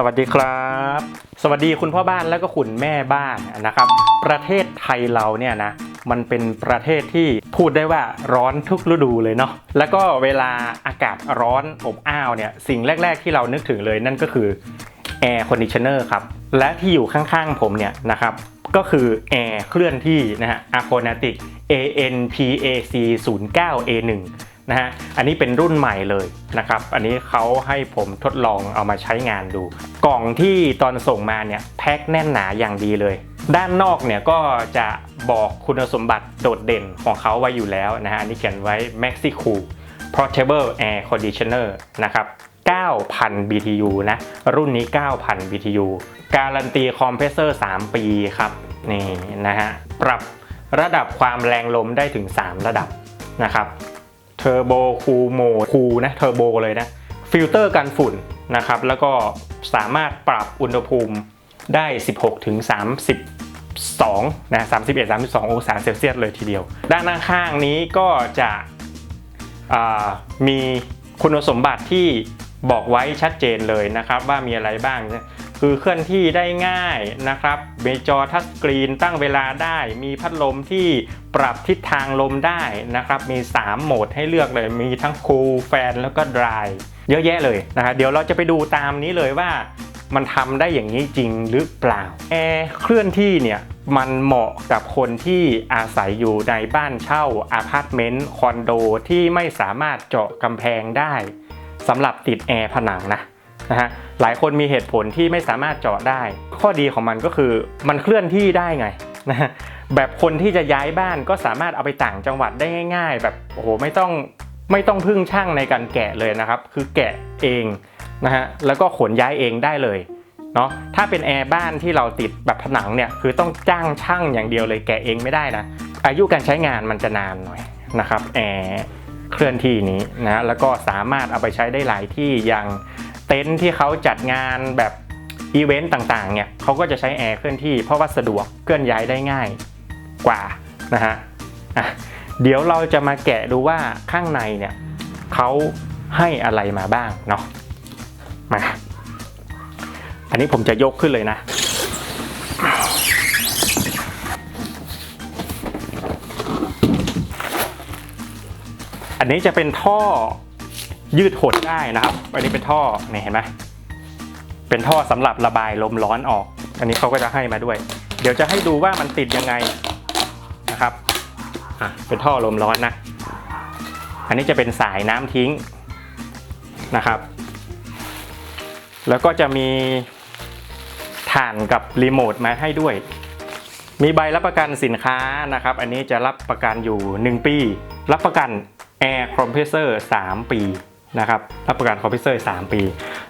สวัสดีครับ สวัสดีคุณพ่อบ้านแล้วก็คุณแม่บ้านนะครับ ประเทศไทยเราเนี่ยนะมันเป็นประเทศที่พูดได้ว่าร้อนทุกฤดูเลยเนาะแล้วก็เวลาอากาศร้อนอบอ้าวเนี่ยสิ่งแรก ๆ ที่เรานึกถึงเลยนั่นก็คือแอร์คอนดิชเนอร์ครับและที่อยู่ข้างๆผมเนี่ยนะครับก็คือแอร์เคลื่อนที่นะฮะ a c o n a t i c ANPAC 09 A1 นะฮะอันนี้เป็นรุ่นใหม่เลยนะครับ อันนี้เขาให้ผมทดลองเอามาใช้งานดู กล่องที่ตอนส่งมาเนี่ยแพ็คแน่นหนาอย่างดีเลย ด้านนอกเนี่ยก็จะบอกคุณสมบัติโดดเด่นของเขาไว้อยู่แล้วนะฮะอันนี้เขียนไว้ Maxi Cool Portable Air Conditioner นะครับ9,000 BTU นะ รุ่นนี้ 9,000 BTU การันตีคอมเพรสเซอร์ 3 ปีครับ นี่นะฮะ ปรับระดับความแรงลมได้ถึง 3 ระดับนะครับ เทอร์โบคูลโหมดคูลนะเทอร์โบเลยนะฟิลเตอร์กันฝุ่นนะครับแล้วก็สามารถปรับอุณหภูมิได้ 16ถึง32นะ31 32 องศาเซลเซียสเลยทีเดียว ด้านข้างนี้ก็จะมีคุณสมบัติที่บอกไว้ชัดเจนเลยนะครับ ว่ามีอะไรบ้างนะ คือเคลื่อนที่ได้ง่ายนะครับมีจอทัชสกรีนตั้งเวลาได้ มีพัดลมที่ปรับทิศทางลมได้นะครับ มี 3 โหมดให้เลือกเลย มีทั้ง Cool แฟนแล้วก็ Dry เยอะแยะเลยนะครับเดี๋ยวเราจะไปดูตามนี้เลยว่ามันทำได้อย่างนี้จริงหรือเปล่า แอร์เคลื่อนที่เนี่ยมันเหมาะกับคนที่อาศัยอยู่ในบ้านเช่าอาพาร์ตเมนต์คอนโดที่ไม่สามารถเจาะกำแพงได้สำหรับติดแอร์ผนังนะ นะฮะหลายคนมีเหตุผลที่ไม่สามารถเจาะได้ ข้อดีของมันก็คือมันเคลื่อนที่ได้ไงนะฮะแบบคนที่จะย้ายบ้านก็สามารถเอาไปต่างจังหวัดได้ง่าย ๆ แบบโอ้โหไม่ต้องไม่ต้องพึ่งช่างในการแกะเลยนะครับ คือแกะเองนะฮะแล้วก็ขนย้ายเองได้เลยเนาะถ้าเป็นแอร์บ้านที่เราติดแบบผนังเนี่ยคือต้องจ้างช่างอย่างเดียวเลยแกะเองไม่ได้นะอายุการใช้งานมันจะนานหน่อยนะครับแอร์เคลื่อนที่นี้นะแล้วก็สามารถเอาไปใช้ได้หลายที่อย่าง เต็นท์ที่เขาจัดงานแบบอีเวนต์ต่างๆเนี่ยเขาก็จะใช้แอร์เคลื่อนที่เพราะว่าสะดวกเคลื่อนย้ายได้ง่ายกว่านะฮะอะเดี๋ยวเราจะมาแกะดูว่าข้างในเนี่ยเขาให้อะไรมาบ้างเนาะมาอันนี้ผมจะยกขึ้นเลยนะ อันนี้จะเป็นท่อ ยืดหดได้นะครับ อันนี้เป็นท่อนี่เห็นไหมเป็นท่อสำหรับระบายลมร้อนออก อันนี้เขาก็จะให้มาด้วย เดี๋ยวจะให้ดูว่ามันติดยังไงนะครับอะเป็นท่อลมร้อนนะ อันนี้จะเป็นสายน้ำทิ้งนะครับ แล้วก็จะมีถ่านกับรีโมทมาให้ด้วย มีใบรับประกันสินค้านะครับ อันนี้จะรับประกันอยู่ 1 ปี รับประกัน Air Compressor 3ปี นะครับรับประกัน Compressor 3ปี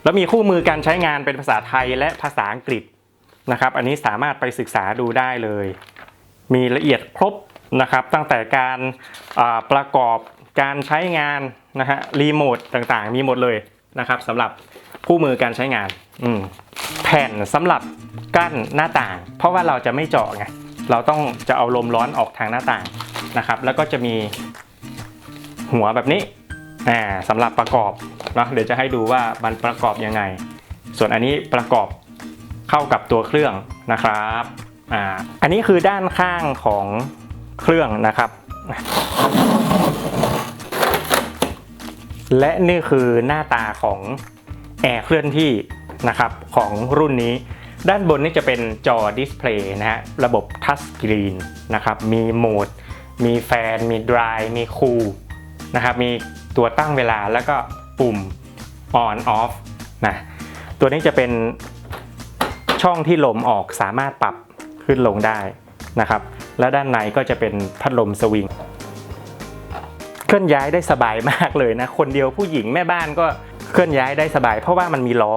แล้วมีคู่มือการใช้งานเป็นภาษาไทยและภาษาอังกฤษนะครับ อันนี้สามารถไปศึกษาดูได้เลย มีละเอียดครบนะครับ ตั้งแต่การประกอบการใช้งานนะฮะรีโมทต่างๆ มีหมดเลยนะครับสำหรับคู่มือการใช้งานแผ่นสำหรับกั้นหน้าต่าง เพราะว่าเราจะไม่เจาะไงเราต้องจะเอาลมร้อนออกทางหน้าต่างนะครับ แล้วก็จะมีหัวแบบนี้ อ่าสำหรับประกอบเนาะเดี๋ยวจะให้ดูว่ามันประกอบยังไง ส่วนอันนี้ประกอบเข้ากับตัวเครื่องนะครับอ่าอันนี้คือด้านข้างของเครื่องนะครับ และนี่คือหน้าตาของแอร์เคลื่อนที่นะครับของรุ่นนี้ ด้านบนนี่จะเป็นจอดิสเพลย์นะฮะระบบทัชสกรีนนะครับมีโหมด มีแฟน มีดรายมีคูลนะครับมี ตัวตั้งเวลาแล้วก็ปุ่ม on off นะตัวนี้จะเป็นช่องที่ลมออกสามารถปรับขึ้นลงได้นะครับ และด้านในก็จะเป็นพัดลมสวิงเคลื่อนย้ายได้สบายมากเลยนะ คนเดียวผู้หญิงแม่บ้านก็เคลื่อนย้ายได้สบาย เพราะว่ามันมีล้อ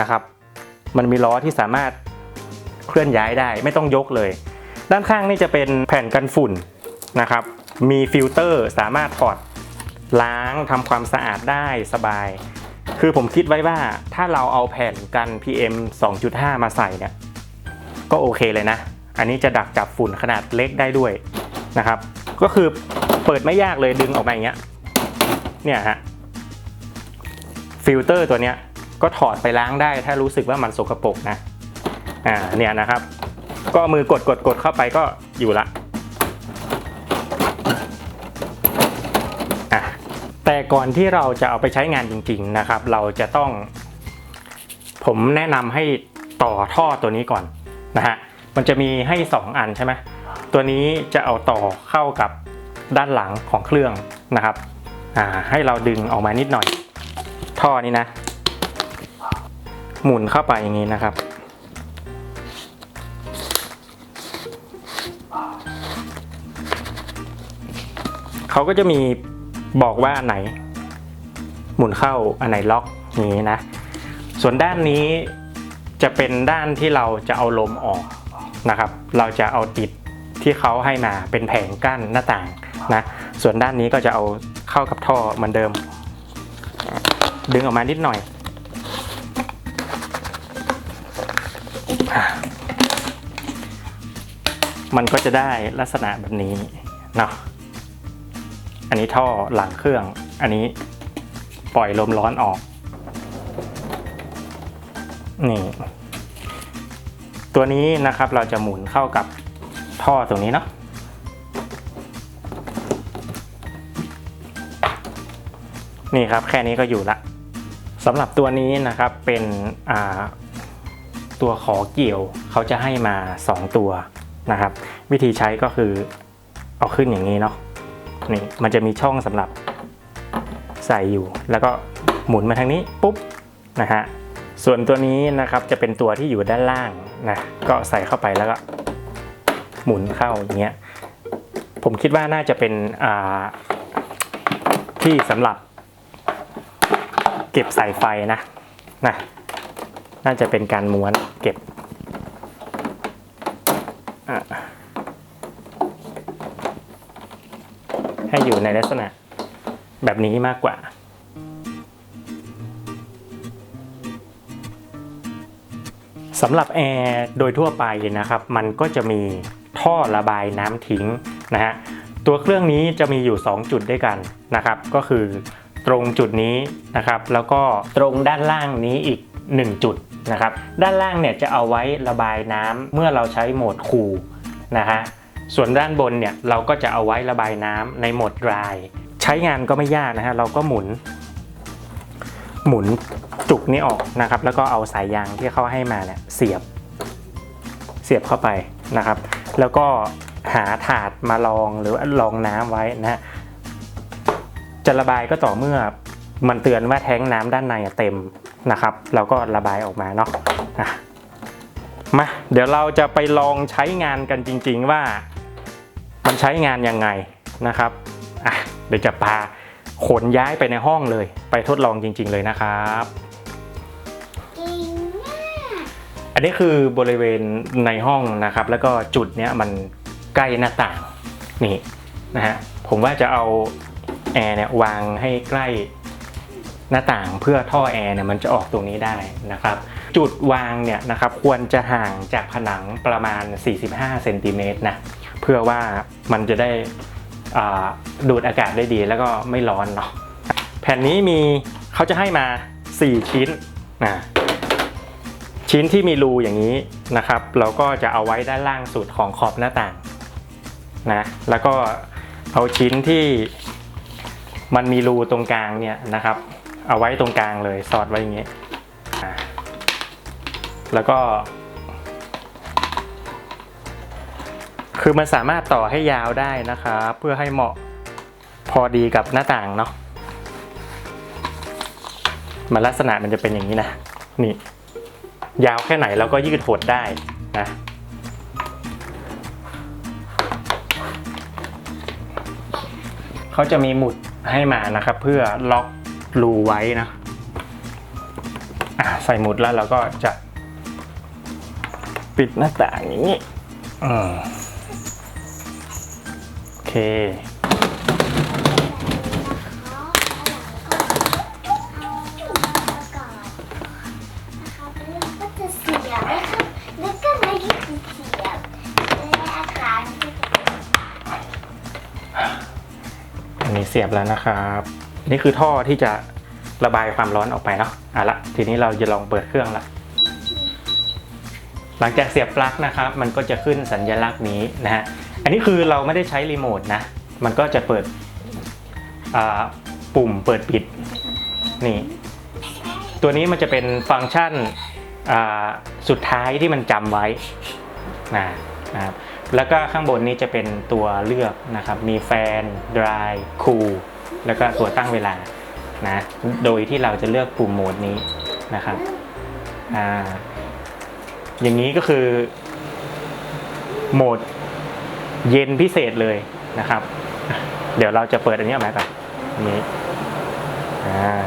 นะครับ มันมีล้อที่สามารถเคลื่อนย้ายได้ไม่ต้องยกเลย ด้านข้างนี่จะเป็นแผ่นกันฝุ่นนะครับ มีฟิลเตอร์สามารถถอด ล้างทำความสะอาดได้สบาย คือผมคิดไว้ว่าถ้าเราเอาแผ่นกัน PM 2.5 มาใส่เนี่ย ก็โอเคเลยนะ อันนี้จะดักจับฝุ่นขนาดเล็กได้ด้วยนะครับ ก็คือเปิดไม่ยากเลยดึงออกมาอย่างเงี้ย เนี่ยฮะ ฟิลเตอร์ตัวเนี้ยก็ถอดไปล้างได้ถ้ารู้สึกว่ามันสกปรกนะ อ่า เนี่ยนะครับ ก็มือกดกดกดเข้าไปก็อยู่ละอะ แต่ก่อนที่เราจะเอาไปใช้งานจริง ๆนะครับ เราจะต้อง ผมแนะนำให้ต่อท่อตัวนี้ก่อนนะฮะมันจะมีให้ 2 อันใช่ไหมตัวนี้จะเอาต่อเข้ากับด้านหลังของเครื่องนะครับให้เราดึงออกมานิดหน่อย ท่อนี้นะ หมุนเข้าไปอย่างนี้นะครับ เขาก็จะมี บอกว่าอันไหน หมุนเข้าอันไหนล็อกนี้นะ ส่วนด้านนี้จะเป็นด้านที่เราจะเอาลมออกนะครับ เราจะเอาติดที่เขาให้มาเป็นแผงกั้นหน้าต่างนะ ส่วนด้านนี้ก็จะเอาเข้ากับท่อเหมือนเดิม ดึงออกมานิดหน่อย มันก็จะได้ลักษณะแบบนี้เนาะ อันนี้ท่อหลังเครื่อง อันนี้ปล่อยลมร้อนออก นี่ ตัวนี้นะครับเราจะหมุนเข้ากับท่อตรงนี้เนาะนี่ครับแค่นี้ก็อยู่ละสำหรับตัวนี้นะครับเป็นตัวขอเกี่ยวเขาจะให้มา 2 ตัวนะครับ วิธีใช้ก็คือเอาขึ้นอย่างนี้เนาะ นี่มันจะมีช่องสำหรับใส่อยู่ แล้วก็หมุนมาทางนี้ปุ๊บนะฮะส่วนตัวนี้นะครับจะเป็นตัวที่อยู่ด้านล่างนะก็ใส่เข้าไปแล้วก็หมุนเข้าอย่างเงี้ยผมคิดว่าน่าจะเป็นที่สำหรับ เก็บสายไฟนะนะน่าจะเป็นการม้วนเก็บอะให้ อยู่ในลักษณะแบบนี้มากกว่า สำหรับแอร์โดยทั่วไปนะครับ มันก็จะมีท่อระบายน้ำทิ้งนะฮะ ตัวเครื่องนี้จะมีอยู่ 2 จุดด้วยกันนะครับ ก็คือตรงจุดนี้นะครับ แล้วก็ตรงด้านล่างนี้อีก 1 จุดนะครับ ด้านล่างเนี่ยจะเอาไว้ระบายน้ำเมื่อเราใช้โหมดคูลนะฮะ ส่วนด้านบนเนี่ยเราก็จะเอาไว้ระบายน้ำในโหมด dry ใช้งานก็ไม่ยากนะฮะเราก็หมุน หมุนจุกนี้ออกนะครับ แล้วก็เอาสายยางที่เขาให้มาเนี่ยเสียบ เสียบเข้าไปนะครับ แล้วก็หาถาดมารองหรือรองน้ำไว้นะฮะจะระบายก็ต่อเมื่อมันเตือนว่าแท้งน้ำด้านในเต็มนะครับ เราก็ระบายออกมาเนาะมาเดี๋ยวเราจะไปลองใช้งานกันจริง ๆ ว่า มันใช้งานยังไงนะครับอะเดี๋ยวจะพาขนย้ายไปในห้องเลย ไปทดลองจริง ๆ เลยนะครับเก่งมากอันนี้คือบริเวณในห้องนะครับ แล้วก็จุดเนี้ยมันใกล้หน้าต่างนี่นะฮะผมว่าจะเอาแอร์เนี่ยวางให้ใกล้หน้าต่างเพื่อท่อแอร์เนี่ยมันจะออกตรงนี้ได้นะครับ จุดวางเนี่ยนะครับควรจะห่างจากผนังประมาณ 45เซนติเมตรนะ เพื่อว่ามันจะได้ดูดอากาศได้ดีแล้วก็ไม่ร้อนเนาะแผ่นนี้มีเขาจะให้มา 4 ชิ้นนะชิ้นที่มีรูอย่างนี้นะครับ เราก็จะเอาไว้ด้านล่างสุดของขอบหน้าต่างนะแล้วก็เอาชิ้นที่มันมีรูตรงกลางเนี่ยนะครับ เอาไว้ตรงกลางเลยสอดไว้อย่างนี้ แล้วก็ คือมันสามารถต่อให้ยาวได้นะครับเพื่อให้เหมาะพอดีกับหน้าต่างเนาะมันลักษณะมันจะเป็นอย่างนี้นะนี่ ยาวแค่ไหนเราก็ยืดหดได้นะเขาจะมีหมุดให้มานะครับ เพื่อล็อกรูไว้นะใส่หมุดแล้วเราก็จะปิดหน้าต่างอย่างนี้ อืม อเคนะครับแล้วก็จะเสียบนะครับแล้วก็ไม่ได้เสียบและอาการก็จะเป็นอันนี้เสียบแล้วนะครับ นี่คือท่อที่จะระบายความร้อนออกไปเนาะอะละทีนี้เราจะลองเปิดเครื่องละหลังจากเสียบปลั๊กนะครับ มันก็จะขึ้นสัญลักษณ์นี้นะฮะ อันนี้คือเราไม่ได้ใช้รีโมทนะ มันก็จะเปิดปุ่มเปิดปิดนี่ ตัวนี้มันจะเป็นฟังก์ชันสุดท้ายที่มันจำไว้นะนะครับแล้วก็ข้างบนนี้จะเป็นตัวเลือกนะครับ มีแฟน dry cool แล้วก็ตัวตั้งเวลานะ โดยที่เราจะเลือกปุ่มโหมดนี้นะครับอ่าอย่างนี้ก็คือโหมด เย็นพิเศษเลยนะครับ เดี๋ยวเราจะเปิดอันนี้ออกมาก่อนอันนี้อ่า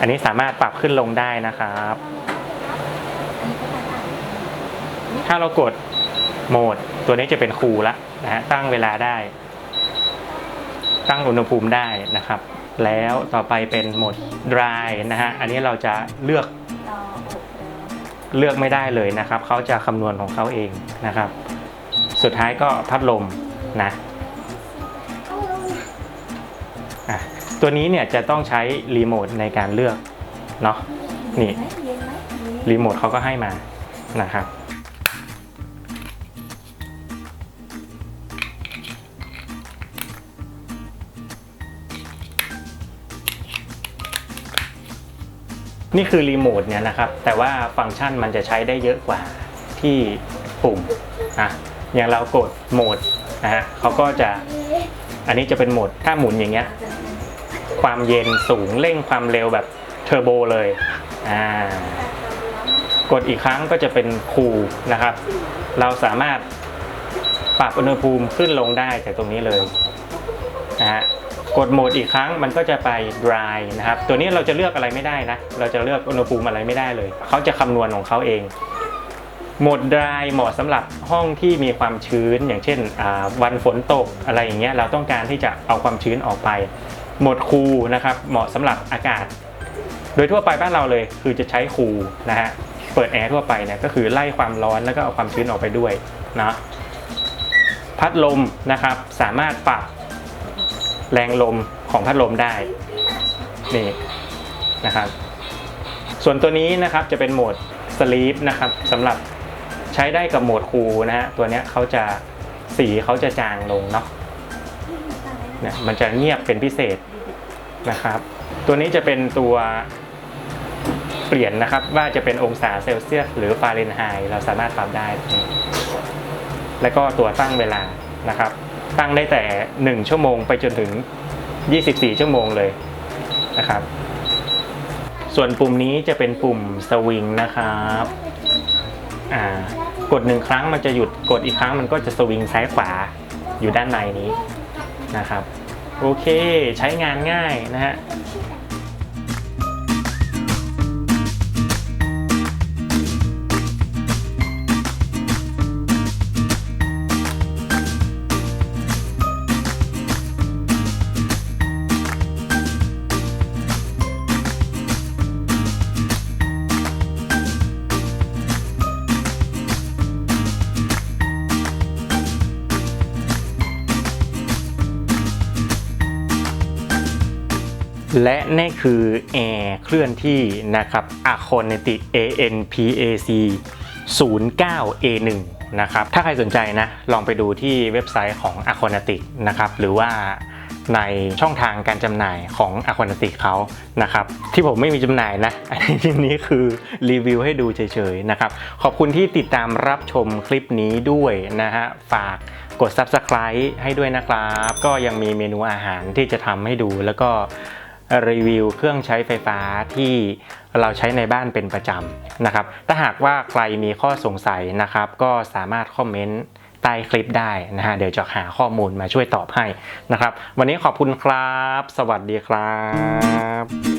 อันนี้สามารถปรับขึ้นลงได้นะครับ ถ้าเรากดโหมดตัวนี้จะเป็นคูละนะฮะตั้งเวลาได้ ตั้งอุณหภูมิได้นะครับ แล้วต่อไปเป็นโหมด dry นะฮะอันนี้เราจะเลือกเลือกไม่ได้เลยนะครับ เขาจะคำนวณของเขาเองนะครับ สุดท้ายก็พัดลมนะเอาลงนะอะตัวนี้เนี่ยจะต้องใช้รีโมทในการเลือกเนาะนี่เย็นไหมเย็นไหมเย็นรีโมทเขาก็ให้มานะครับนี่คือรีโมทเนี่ยนะครับ แต่ว่าฟังก์ชันมันจะใช้ได้เยอะกว่าที่ปุ่มอะ อย่างเรากดโหมดนะฮะเขาก็จะอันนี้จะเป็นโหมดถ้าหมุนอย่างเงี้ยความเย็นสูงเร่งความเร็วแบบเทอร์โบเลยอ่ากดอีกครั้งก็จะเป็นคูลนะครับ เราสามารถปรับอุณหภูมิขึ้นลงได้จากตรงนี้เลยนะฮะกดโหมดอีกครั้งมันก็จะไป dry นะครับ ตัวนี้เราจะเลือกอะไรไม่ได้นะ เราจะเลือกอุณหภูมิอะไรไม่ได้เลย เขาจะคำนวณของเขาเอง โหมด dry เหมาะสำหรับห้องที่มีความชื้น อย่างเช่นวันฝนตกอะไรอย่างเงี้ยเราต้องการที่จะเอาความชื้นออกไป โหมดคูลนะครับเหมาะสำหรับอากาศ โดยทั่วไปบ้านเราเลยคือจะใช้คูลนะฮะเปิดแอร์ทั่วไปเนี่ยก็คือไล่ความร้อนแล้วก็เอาความชื้นออกไปด้วยนะพัดลมนะครับสามารถปรับแรงลมของพัดลมได้นี่นะครับส่วนตัวนี้นะครับจะเป็นโหมดสลีปนะครับสำหรับ ใช้ได้กับโหมดคูนะฮะตัวเนี้ยเขาจะสีเขาจะจางลงเนาะเนี่ยมันจะเงียบเป็นพิเศษนะครับ ตัวนี้จะเป็นตัวเปลี่ยนนะครับว่าจะเป็นองศาเซลเซียสหรือฟาเรนไฮต์เราสามารถปรับได้ แล้วก็ตัวตั้งเวลานะครับ ตั้งได้แต่ 1 ชั่วโมงไปจนถึง 24 ชั่วโมงเลยนะครับ ส่วนปุ่มนี้จะเป็นปุ่มสวิงนะครับอ่า กดหนึ่งครั้งมันจะหยุดกดอีกครั้งมันก็จะสวิงซ้ายขวาอยู่ด้านในนี้นะครับ โอเค ใช้งานง่ายนะฮะ และนี่คือแอร์เคลื่อนที่นะครับ a c o n e t i c ANPAC 09A1 นะครับ ถ้าใครสนใจนะ ลองไปดูที่เว็บไซต์ของ a c o n e t i c นะครับ หรือว่าในช่องทางการจำหน่ายของ a c o n e t i c เขานะครับ ที่ผมไม่มีจำหน่ายนะ อันนี้ทีนี้คือรีวิวให้ดูเฉยๆนะครับ ขอบคุณที่ติดตามรับชมคลิปนี้ด้วยนะฮะ ฝากกด Subscribe ให้ด้วยนะครับ ก็ยังมีเมนูอาหารที่จะทำให้ดูแล้วก็ รีวิวเครื่องใช้ไฟฟ้าที่เราใช้ในบ้านเป็นประจำนะครับ ถ้าหากว่าใครมีข้อสงสัยนะครับ ก็สามารถคอมเมนต์ใต้คลิปได้นะฮะ เดี๋ยวจะหาข้อมูลมาช่วยตอบให้นะครับ วันนี้ขอบคุณครับ สวัสดีครับ